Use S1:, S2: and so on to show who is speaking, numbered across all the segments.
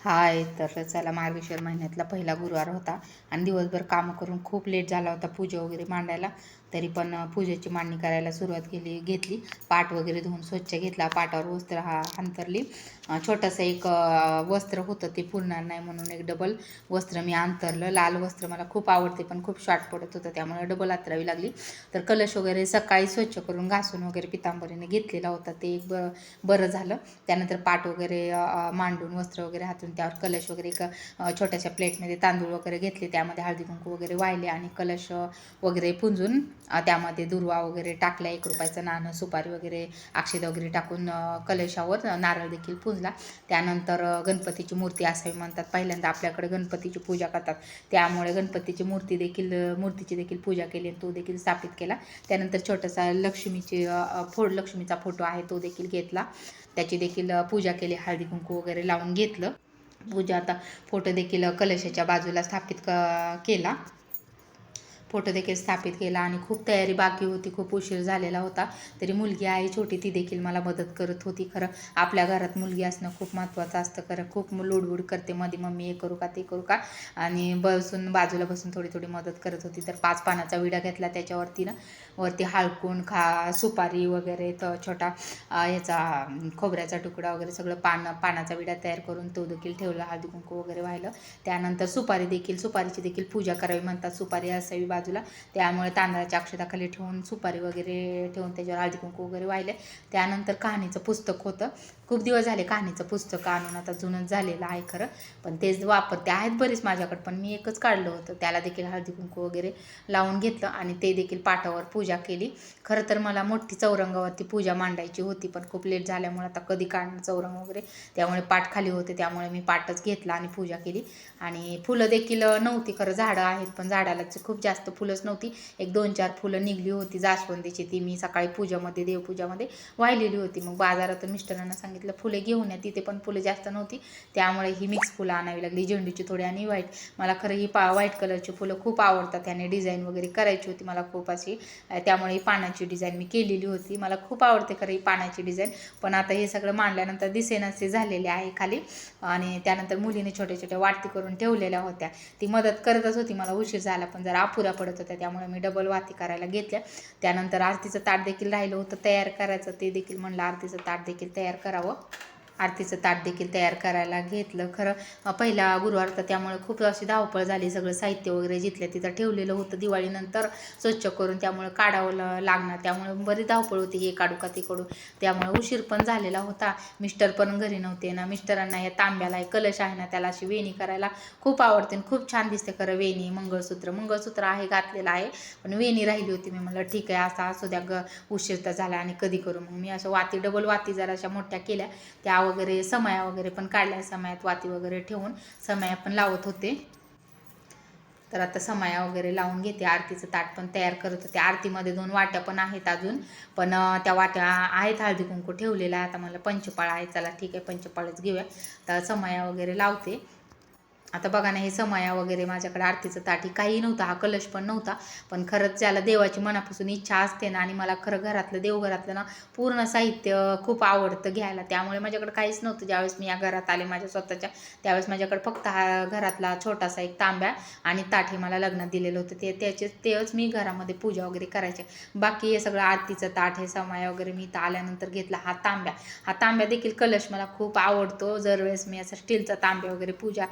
S1: हाय तर चला मार्गशीर महिन्यातला पहिला गुरुवार होता. आणि दिवसभर कामं करून खूप लेट झाला होता पूजा वगैरे मांडायला. तरी पण पूजेची मांडणी करायला सुरुवात केली घेतली. पाट वगैरे धुवून स्वच्छ घेतला. पाटावर वस्त्र हा अंतरली. छोटंसं एक वस्त्र होतं ते पुरणार नाही म्हणून एक डबल वस्त्र मी अंतरलं. लाल वस्त्र मला खूप आवडते पण खूप शॉर्ट पडत होतं त्यामुळे डबल अंतरावी लागली. तर कलश वगैरे सकाळी स्वच्छ करून घासून वगैरे पितांबरीने घेतलेला होता. ते एक ब बरं झालं. त्यानंतर पाट वगैरे मांडून वस्त्र वगैरे हातून त्यावर कलश वगैरे एक छोट्याशा प्लेटमध्ये तांदूळ वगैरे घेतले. त्यामध्ये हळदी कुंकू वगैरे वाहिले आणि कलश वगैरे पुंजून त्यामध्ये दुर्वा वगैरे टाकला एक रुपयाचं नाणं सुपारी वगैरे अक्षत वगैरे टाकून कलशावर नारळ देखील पुंजला. त्यानंतर गणपतीची मूर्ती असावी म्हणतात पहिल्यांदा आपल्याकडे गणपतीची पूजा करतात. त्यामुळे गणपतीची मूर्ती देखील मूर्तीची देखील पूजा केली आणि तो देखील स्थापित केला. त्यानंतर छोटासा लक्ष्मीची फो फोड लक्ष्मीचा फोटो आहे तो देखील घेतला. त्याची देखील पूजा केली हळदी कुंकू वगैरे लावून घेतलं. पूजा आता फोटो देखील कलशाच्या बाजूला स्थापित क केला. फोटो देखील स्थापित केला आणि खूप तयारी बाकी होती खूप उशीर झालेला होता. तरी मुलगी आहे छोटी ती देखील मला मदत करत होती. खरं आपल्या घरात मुलगी असणं खूप महत्त्वाचं असतं. खरं खूप लुडबुड करते. मध्ये मम्मी हे करू का? ते करू का? आणि बसून बाजूला बसून थोडी थोडी मदत करत होती. तर पाच पानाचा विडा घेतला त्याच्यावरती ना. वरती हाळकून खा सुपारी वगैरे तर छोटा ह्याचा खोबऱ्याचा तुकडा वगैरे सगळं पान पानाचा विडा तयार करून तो देखील ठेवला. हळदी कुंकू वगैरे व्हायला. त्यानंतर सुपारी देखील सुपारीची देखील पूजा करावी म्हणतात. सुपारी असावी बाजूला. त्यामुळे तांदळाच्या अक्षताखाली ठेवून सुपारी वगैरे ठेवून त्याच्यावर हळदी कुंकू वगैरे वाहिले. त्यानंतर कहाणीचं पुस्तक होतं. खूप दिवस झाले कहाणीचं पुस्तक आणून आता जुनंच झालेलं आहे खरं. पण तेच वापरते आहेत बरेच माझ्याकडे पण मी एकच काढलं होतं. त्याला देखील हळदी कुंकू वगैरे लावून घेतलं आणि ते देखील पाटावर पूजा केली. खरं तर मला मोठी चौरंगावरती पूजा मांडायची होती पण खूप लेट झाल्यामुळे आता कधी काढणं चौरंग वगैरे? त्यामुळे पाठ खाली होते त्यामुळे मी पाटच घेतला आणि पूजा केली. आणि फुलं देखील नव्हती खरं झाडं आहेत पण झाडाला खूप जास्त फुलंच नव्हती. एक दोन चार फुलं निघली होती जास्वंदीची ती मी सकाळी पूजामध्ये देवपूजामध्ये वाहिलेली होती. मग बाजारातून मिस्टरांना सांगितलं फुले घेऊन या तिथे पण फुलं जास्त नव्हती. त्यामुळे ही मिक्स फुलं आणावी लागली झेंडूची थोडी आणि व्हाईट मला खरं ही पा व्हाईट कलरची फुलं खूप आवडतात. त्याने डिझाईन वगैरे करायची होती मला खूप अशी. त्यामुळे ही पानाची डिझाईन मी केलेली होती. मला खूप आवडते खरं ही पानाची डिझाईन पण आता हे सगळं मांडल्यानंतर दिसेनासे झालेले आहे खाली. आणि त्यानंतर मुलीने छोट्या छोट्या वाटती करून ठेवलेल्या होत्या. ती मदत करतच होती. मला उशीर झाला पण जरा अपुरा पडत होत्या त्यामुळे मी डबल वाती करायला घेतल्या. त्यानंतर आरतीचं ताट देखील राहिलं होतं तयार करायचं ते देखील म्हणलं आरतीचं ताट देखील तयार करावं. आरतीचं ताट देखील तयार करायला घेतलं. खरं पहिला गुरुवार तर त्यामुळे खूप अशी धावपळ झाली. सगळं साहित्य वगैरे जिथल्या तिथं ठेवलेलं होतं. दिवाळीनंतर स्वच्छ करून त्यामुळे काढावं लागणार. त्यामुळे बरी धावपळ होती हे काढू का ते काढू त्यामुळे उशीर पण झालेला होता. मिस्टर पण घरी नव्हते ना. मिस्टरांना या तांब्याला आहे कलश आहे ना त्याला अशी वेणी करायला खूप आवडते आणि खूप छान दिसते. खरं वेणी मंगळसूत्र. मंगळसूत्र आहे घातलेलं आहे. पण वेणी राहिली होती. मी म्हणलं ठीक आहे असा असू द्या. ग उशीर तर झाला आणि कधी करू मग? मी असं वाती डबल वाती जरा अशा मोठ्या केल्या. त्या वगैरे समया वगैरे पण काढल्या समयात वाती वगैरे ठेवून समया पण लावत होते. तर आता समया वगैरे लावून घेते आरतीचं ताट पण तयार करत होते. आरतीमध्ये दोन वाट्या पण आहेत अजून पण त्या वाट्या आहेत हळदी कुंकू ठेवलेला आता मला पंचपाळ आहे चला ठीक आहे पंचपाळच घेऊया. तर समया वगैरे लावते. आता बघा ना हे समया वगैरे माझ्याकडे आरतीचं ताटी काही नव्हतं हा कलश पण नव्हता. पण खरंच ज्याला देवाची मनापासून इच्छा असते ना आणि मला खरं घरातलं देवघरातलं ना पूर्ण साहित्य खूप आवडतं घ्यायला. त्यामुळे माझ्याकडे काहीच नव्हतं. ज्यावेळेस मी या घरात आले माझ्या स्वतःच्या त्यावेळेस माझ्याकडे फक्त हा घरातला छोटासा एक तांब्या आणि ताट हे मला लग्नात दिलेलं होतं. ते त्याचे तेच मी घरामध्ये पूजा वगैरे करायचे. बाकी हे सगळं आरतीचं ताट हे समया वगैरे मी इथं आल्यानंतर घेतला हा तांब्या. हा तांब्या देखील कलश मला खूप आवडतो. जर वेळेस मी असा स्टीलचा तांब्या वगैरे पूजा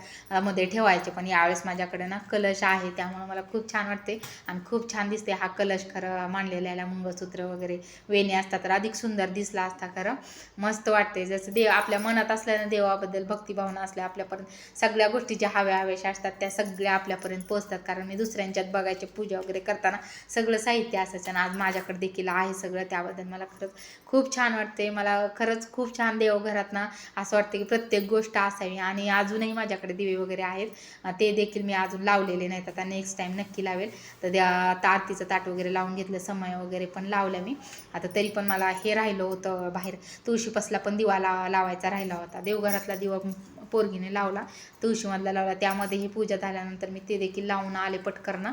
S1: अ, मध्ये ठेवायचे पण यावेळेस माझ्याकडे ना कलश आहे त्यामुळे मला खूप छान वाटते आणि खूप छान दिसते हा कलश खरं मांडलेला याला मंगळसूत्र वगैरे वेणे असतात तर अधिक सुंदर दिसला असता खरं. मस्त वाटते. जसं देव आपल्या मनात असल्यानं देवाबद्दल भक्तिभावना असल्या आपल्यापर्यंत सगळ्या गोष्टी ज्या हव्या हव्याशा असतात त्या सगळ्या आपल्यापर्यंत पोहोचतात. कारण मी दुसऱ्यांच्यात बघायचे पूजा वगैरे करताना सगळं साहित्य असायचं आणि आज माझ्याकडे देखील आहे सगळं. त्याबद्दल मला खरंच खूप छान वाटते. मला खरंच खूप छान देवघरात ना असं वाटतं की प्रत्येक गोष्ट असावी आणि अजूनही माझ्याकडे दिवे वगैरे आहेत. ते देखील मी अजून लावलेले नाहीत. आता नेक्स्ट टाईम नक्की लावेल. तर त्या आता आरतीचं ताट वगैरे लावून घेतलं समय वगैरे पण लावलं मी. आता तरी पण मला हे राहिलं होतं बाहेर. तुळशीपासला पण दिवा लावायचा राहिला होता. देवघरातला दिवा पोरगीने लावला तुळशीमधला लावला. त्यामध्ये ही पूजा झाल्यानंतर मी ते देखील लावून आले पटकरणं.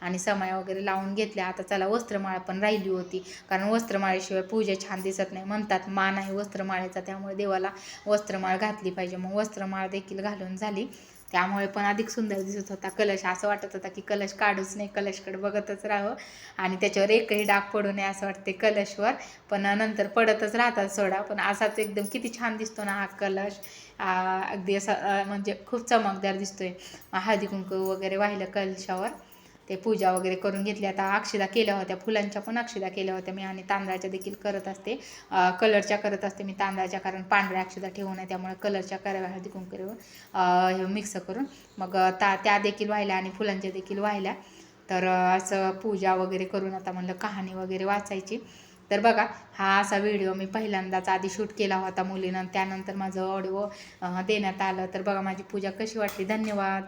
S1: आणि समाया वगैरे लावून घेतल्या आता चला वस्त्रमाळ पण राहिली होती. कारण वस्त्रमाळेशिवाय पूजा छान दिसत नाही. म्हणतात मान आहे वस्त्रमाळेचा. त्यामुळे देवाला वस्त्रमाळ घातली पाहिजे. मग वस्त्रमाळ देखील घालून झाली. त्यामुळे पण अधिक सुंदर दिसत होता. कलश असं वाटत होता की कलश काढूच नाही कलशकडे बघतच राहावं. आणि त्याच्यावर एकही डाग पडू नये असं वाटते कलशवर. पण नंतर पडतच राहतात सोडा. पण असाच एकदम किती छान दिसतो ना हा कलश. अगदी असा म्हणजे खूप चमकदार दिसतोय. हळदी कुंकू वगैरे वाहिलं कलशावर. ते पूजा वगैरे करून घेतली. आता अक्षदा केल्या होत्या. फुलांच्या पण अक्षदा केल्या होत्या. मी आणि तांदळाच्या देखील करत असते. कलरच्या करत असते मी तांदळाच्या कारण पांढऱ्या अक्षदा ठेवू नये त्यामुळे कलरच्या कराव्या हळदी कुंकूवर हे मिक्स करून. मग ता त्या देखील वाहिल्या आणि फुलांच्या देखील वाहिल्या. तर असं पूजा वगैरे करून आता म्हणलं कहाणी वगैरे वाचायची. तर बघा हा असा व्हिडिओ मी पहिल्यांदाच आधी शूट केला होता मुलीनं. त्यानंतर माझं ऑडिओ देण्यात आलं. तर बघा माझी पूजा कशी वाटली? धन्यवाद.